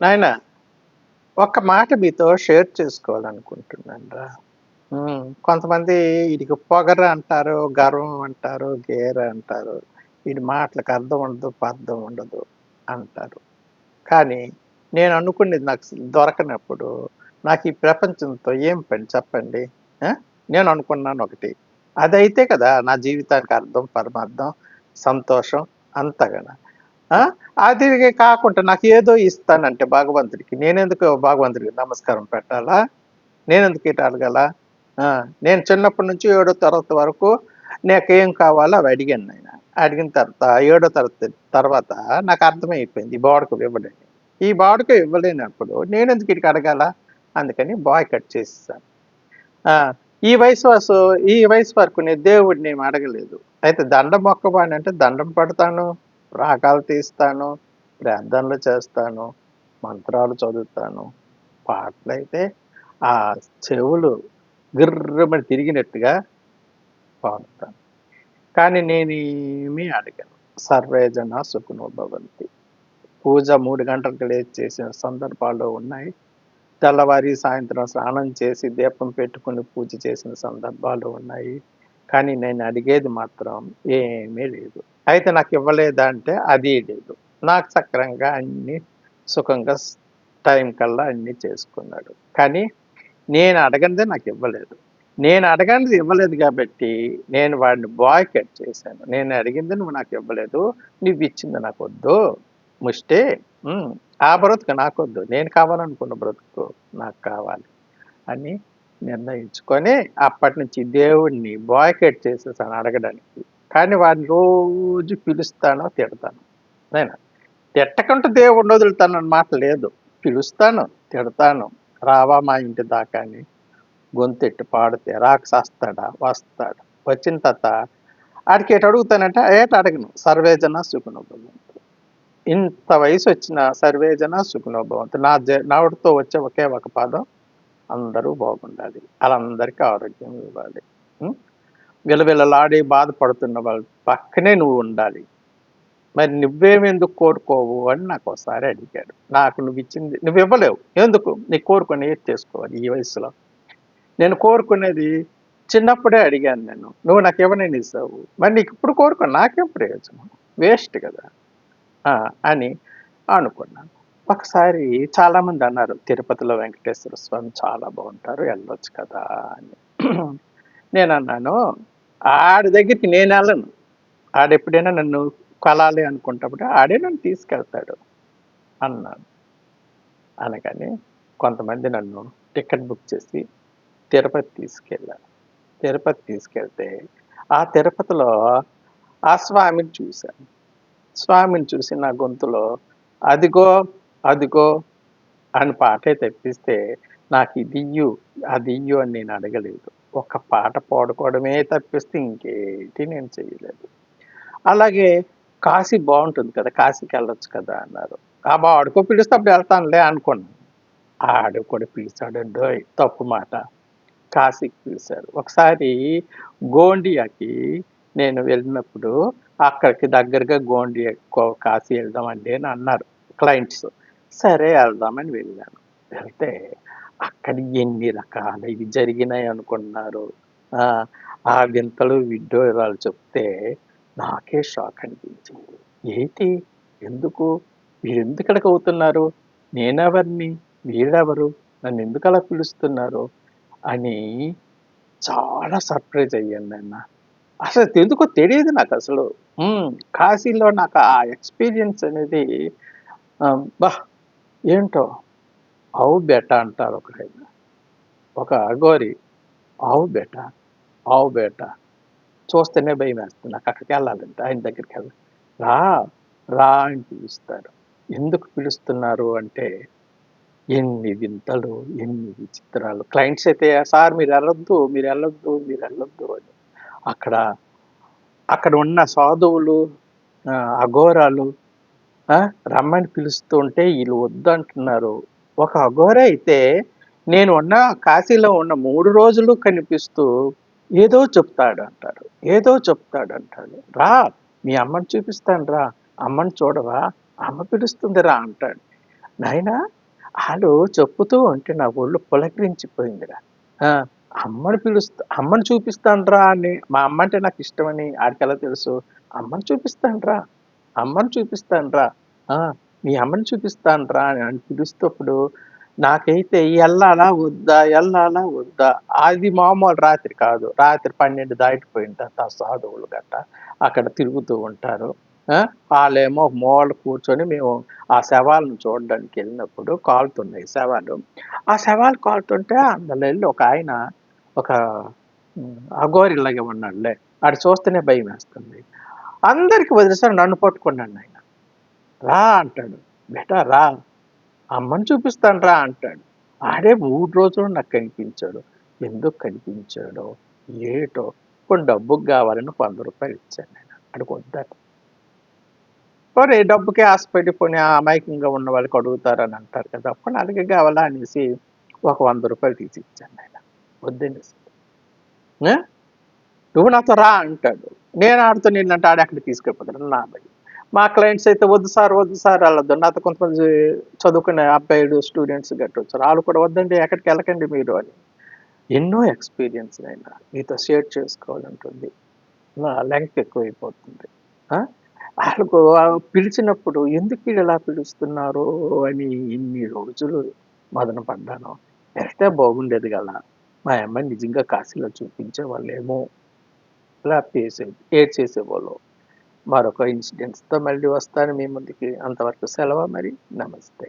నాయన ఒక్క మాట మీతో షేర్ చేసుకోవాలనుకుంటున్నాను రా. కొంతమంది వీడికి పొగర అంటారు గర్వం అంటారు గేర అంటారు వీడి మాటలకు అర్థం ఉండదు పర్థం ఉండదు అంటారు. కానీ నేను అనుకునేది నాకు దొరకనప్పుడు నాకు ఈ ప్రపంచంతో ఏం పని చెప్పండి? నేను అనుకున్నాను ఒకటి. అదైతే కదా నా జీవితానికి అర్థం పరమార్థం సంతోషం అంతగా అది కాకుండా నాకు ఏదో ఇస్తానంటే భగవంతుడికి. నేనెందుకు భగవంతుడికి నమస్కారం పెట్టాలా? నేనెందుకు ఇటు అడగల? నేను చిన్నప్పటి నుంచి ఏడో తరగతి వరకు నాకు ఏం కావాలో అవి అడిగాను ఆయన అడిగిన తర్వాత ఏడో తరగతి తర్వాత నాకు అర్థమైపోయింది ఈ బాడుకు ఇవ్వలేని. ఈ బాడుకు ఇవ్వలేనప్పుడు నేను ఎందుకు ఇటుకి అడగాల? అందుకని బాయ్ కట్ చేసేసాను ఈ వయసు వసు ఈ వయసు వరకు నేను దేవుడిని అడగలేదు. అయితే దండం మొక్కబాని అంటే దండం పడతాను. రాగాలు తీస్తాను ప్రార్థనలు చేస్తాను మంత్రాలు చదువుతాను. పాటలు అయితే ఆ చెవులు గిర్రమని తిరిగినట్టుగా పాడుతాను. కానీ నేనేమి అడిగాను. సర్వే సర్వేజన సుఖనో భవంతి. పూజ మూడు గంటలకు లేచి చేసిన సందర్భాలు ఉన్నాయి. తెల్లవారి సాయంత్రం స్నానం చేసి దీపం పెట్టుకుని పూజ చేసిన సందర్భాలు ఉన్నాయి. కానీ నేను అడిగేది మాత్రం ఏమీ లేదు. అయితే నాకు ఇవ్వలేదా అంటే అది లేదు. నాకు సక్రంగా అన్ని సుఖంగా టైం కల్లా అన్ని చేసుకున్నాడు. కానీ నేను అడగనిదే నాకు ఇవ్వలేదు. నేను అడగనిది ఇవ్వలేదు కాబట్టి నేను వాడిని బాయ్ కట్ చేశాను. నేను అడిగింది నువ్వు నాకు ఇవ్వలేదు. నువ్వు ఇచ్చింది నాకు వద్దు. ముష్టే ఆ బ్రతుకు నాకు వద్దు. నేను కావాలనుకున్న బ్రతుకు నాకు కావాలి అని నిర్ణయించుకొని అప్పటి నుంచి దేవుడిని బాయ్కెట్ చేసేసాను అడగడానికి. కానీ వాడిని రోజు పిలుస్తాను తిడతాను. నేను తిట్టకుంటే దేవుడిని వదులుతాను మాట లేదు. పిలుస్తాను తిడతాను. రావా మా ఇంటి దాకా అని గొంతెట్టి పాడితే రాక్షస్తాడా వస్తాడు? వచ్చిన తర్వాత ఆడికి ఎటు అడుగుతానంటే ఏట అడగను? సర్వేజన సుఖనోభవంతు ఇంత వయసు వచ్చిన సర్వేజన సుఖనోభవంతు నా జ నావుడితో వచ్చే ఒకే ఒక పదం అందరూ బాగుండాలి. వాళ్ళందరికీ ఆరోగ్యం ఇవ్వాలి. విలవిలలాడి బాధపడుతున్న వాళ్ళ పక్కనే నువ్వు ఉండాలి. మరి నువ్వేమెందుకు కోరుకోవు అని నాకు ఒకసారి అడిగాడు. నాకు నువ్వు ఇచ్చింది నువ్వు ఇవ్వలేవు. ఎందుకు? నీ కోరుకుని ఏది చేసుకోవాలి ఈ వయసులో? నేను కోరుకునేది చిన్నప్పుడే అడిగాను నేను. నువ్వు నాకు ఇవ్వనని ఇస్తావు. మరి నీకు ఇప్పుడు కోరుకో నాకేం ప్రయోజనం? వేస్ట్ కదా. అని అనుకున్నాను. ఒకసారి చాలామంది అన్నారు తిరుపతిలో వెంకటేశ్వర స్వామి చాలా బాగుంటారు వెళ్ళొచ్చు కదా అని. నేను అన్నాను ఆడి దగ్గరికి నేను వెళ్ళను. ఆడెప్పుడైనా నన్ను కలాలి అనుకుంటప్పుడు ఆడే నన్ను తీసుకెళ్తాడు అన్నాను. అనగానే కొంతమంది నన్ను టికెట్ బుక్ చేసి తిరుపతి తీసుకెళ్ళారు. తిరుపతి తీసుకెళ్తే ఆ తిరుపతిలో ఆ స్వామిని చూశాను. స్వామిని చూసి నా గొంతులో అదిగో అదిగో అని పాటే తెప్పిస్తే నాకు ఇది ఇయ్యు అది ఇయ్యు అని నేను అడగలేదు. ఒక పాట పాడుకోవడమే తప్పిస్తే ఇంకేటి నేను చేయలేదు. అలాగే కాశీ బాగుంటుంది కదా కాశీకి వెళ్ళొచ్చు కదా అన్నారు. ఆ బాడుకో పిలిస్తే అప్పుడు వెళ్తానులే అనుకున్నాను. ఆడు కూడా పిలిచాడు తప్పు మాట. కాశీకి పిలిచారు. ఒకసారి గోండియాకి నేను వెళ్ళినప్పుడు అక్కడికి దగ్గరగా గోండియా కో- కాశీ వెళ్దామండి అని అన్నారు క్లయింట్స్. సరే వెళ్దామని వెళ్ళాను. వెళ్తే అక్కడ ఎన్ని రకాల ఇవి జరిగినాయి అనుకున్నారు. ఆ, వింతలు విడ్డూరాలు చెప్తే నాకే షాక్ అనిపించింది. ఏంటి? ఎందుకు? మీరు ఎందుకు ఇక్కడికి అవుతున్నారు? నేనెవరిని? వీరెవరు నన్ను ఎందుకు అలా పిలుస్తున్నారు? అని చాలా సర్ప్రైజ్ అయ్యాను నాన్న. అసలు ఎందుకో తెలియదు నాకు అసలు. కాశీలో నాకు ఆ ఎక్స్పీరియన్స్ అనేది బా ఏంటో? ఆవు బేట అంటారు ఒక ఆయన ఒక అఘోరి ఆవు బెట్ట ఆవు బేట. చూస్తేనే భయం వేస్తుంది. నాకు అక్కడికి వెళ్ళాలంటే ఆయన దగ్గరికి వెళ్ళాలి రా రా అని పిలుస్తారు. ఎందుకు పిలుస్తున్నారు అంటే ఎన్ని వింతలు ఎన్ని విచిత్రాలు. క్లయింట్స్ అయితే సార్ మీరు వెళ్ళొద్దు మీరు వెళ్ళొద్దు మీరు వెళ్ళొద్దు అని. అక్కడ అక్కడ ఉన్న సాధువులు అఘోరాలు రమ్మని పిలుస్తుంటే వీళ్ళు వద్దంటున్నారు. ఒక అఘోర అయితే నేను ఉన్న కాశీలో ఉన్న మూడు రోజులు కనిపిస్తూ ఏదో చెప్తాడు అంటారు ఏదో చెప్తాడు అంటాడు రా మీ అమ్మని చూపిస్తాను రా. అమ్మని చూడవా? అమ్మ పిలుస్తుంది రా అంటాడు. నాయనా వాళ్ళు చెప్పుతూ ఉంటే నా ఒళ్ళు పులకరించిపోయిందిరా. అమ్మని పిలుస్తా అమ్మని చూపిస్తానురా అని మా అమ్మ అంటే నాకు ఇష్టమని ఆడికెలా తెలుసు? అమ్మని చూపిస్తానురా, అమ్మని చూపిస్తానురా. ఆ! మీ అమ్మని చూపిస్తానురా అని అని పిలుస్తప్పుడు నాకైతే ఎళ్ళాలా? వద్దా? ఎళ్ళాలా? వద్దా? అది మామూలు రాత్రి కాదు. రాత్రి 12 దాటిపోయిందట ఆ సాధువులు గట్ట. అక్కడ తిరుగుతూ ఉంటారు. ఆ! ఆళ్ళేమో ఒక మూల కూర్చొని మేము ఆ శవాలను చూడడానికెళ్ళినప్పుడు కాలుతున్నాయి శవాలు. ఆ శవాలు కాలుతుంటే అందులోెళ్ళి ఒకాయన ఒక హ్మ్. అఘోరిలాగే ఉన్నాడులే. ఆడిని చూస్తేనే భయమేస్తుంది. అందరికి వదిలేసారు నన్ను పట్టుకున్నాడాయన. రా అంటాడు. బేటా రా. అమ్మని చూపిస్తాను రా అంటాడు. ఆడే మూడు రోజులు నాకు కనిపించాడు. ఎందుకు కనిపించాడో? ఏటో? కొన్ని డబ్బుకి కావాలని వంద రూపాయలు ఇచ్చాను నేను. ఆడికొద్దట. పోనీ డబ్బుకే ఆశపడి పోనీ అమాయకంగా ఉన్న వాళ్ళకి అడుగుతారని అంటారు కదా! పోనీ అలాగే కావాలా అనేసి ఒక వంద రూపాయలు తీసి ఇచ్చాను ఆయన వద్దండి ఆ! నువ్వు నాతో రా అంటాడు. నేను ఆడితో నేనంటే ఆడెక్కడికి తీసుకెళ్ళిపోతాడు నా అబ్బాయి మా క్లయింట్స్ అయితే వద్దు సార్, వద్దు సార్ వెళ్ళొద్దు నాతో కొంతమంది చదువుకునే అబ్బాయిలు, స్టూడెంట్స్ గట్టా వచ్చారు. వాళ్ళు కూడా వద్దండి ఎక్కడికి వెళ్ళకండి మీరు అని. ఎన్నో ఎక్స్‌పీరియన్స్ అయినా మీతో షేర్ చేసుకోవాలంటుంది. నా లెంగ్త్ ఎక్కువైపోతుంది. వాళ్ళకు పిలిచినప్పుడు ఎందుకు ఇలా పిలుస్తున్నారు అని ఇన్ని రోజులు మదన పడ్డాను. వెళ్తే బాగుండేది కదా మా అమ్మాయి నిజంగా కాశీలో చూపించేవాళ్ళేమో. లేకపోతే ఏడ్ చేసేవాళ్ళు మరొక ఇన్సిడెంట్స్‌తో మళ్ళీ వస్తాను మీ ముందుకి. అంతవరకు సెలవు మరి. నమస్తే.